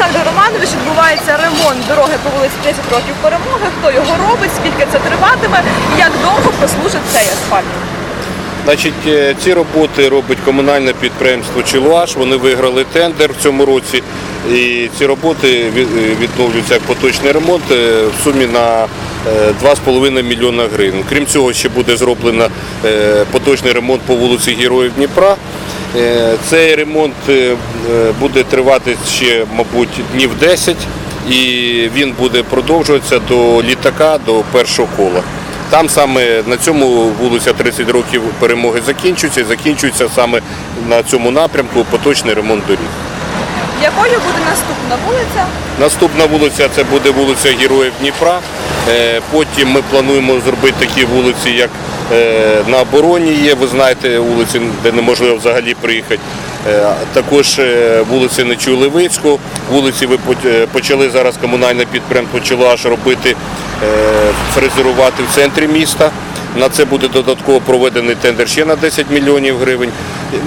Олександр Романович відбувається ремонт дороги по вулиці 10 років перемоги. Хто його робить, скільки це триватиме, як довго прослужить цей асфальт? Значить, е, ці роботи робить комунальне підприємство Чилуаш. Вони виграли тендер в цьому році. І ці роботи е, відновлюються як поточний ремонт е, в сумі на е, 2,5 мільйона гривень. Крім цього, ще буде зроблено поточний ремонт по вулиці Героїв Дніпра. Е, Цей ремонт е, е, буде тривати ще, мабуть, днів 10 і він буде продовжуватися до літака, до першого кола. Там саме на цьому вулиця 30 років перемоги закінчується і закінчується саме на цьому напрямку поточний ремонт доріг. Якою буде наступна вулиця? Наступна вулиця це буде вулиця Героїв Дніпра. Потім ми плануємо зробити такі вулиці, як на обороні є. Ви знаєте, вулиці, де неможливо взагалі приїхати. Е, Також е, вулиці Нечуй Левицького. Вулиці ви е, почали зараз комунальне підприємство «Челаш» робити, е, фрезерувати в центрі міста. На це буде додатково проведений тендер ще на 10 мільйонів гривень.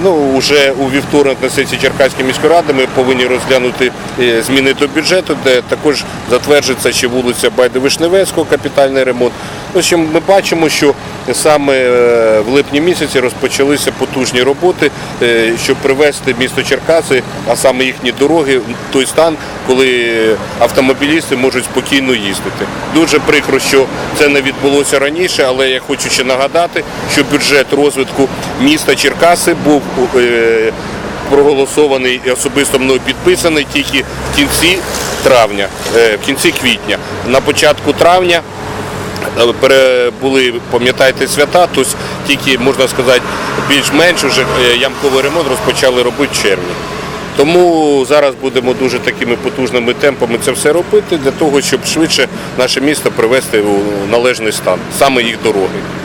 Ну, вже у вівторок на сесії Черкаської міської ради ми повинні розглянути е, зміни до бюджету, де також затверджується ще вулиця Байди-Вишневецького, капітальний ремонт. Общем, ми бачимо, що саме е, в липні місяці розпочалися потужні роботи, е, щоб привести місто Черкаси, а саме їхні дороги, в той стан, коли автомобілісти можуть спокійно їздити. Дуже прикро, що це не відбулося раніше, але я хочу ще нагадати, що бюджет розвитку міста Черкаси був е, проголосований і особисто мною підписаний тільки в кінці травня, в кінці квітня. На початку травня були, пам'ятаєте, свята, то тільки, можна сказати, більш-менш вже е, ямковий ремонт розпочали робити в червні. Тому зараз будемо дуже такими потужними темпами це все робити для того, щоб швидше наше місто привести у належний стан, саме їх дороги.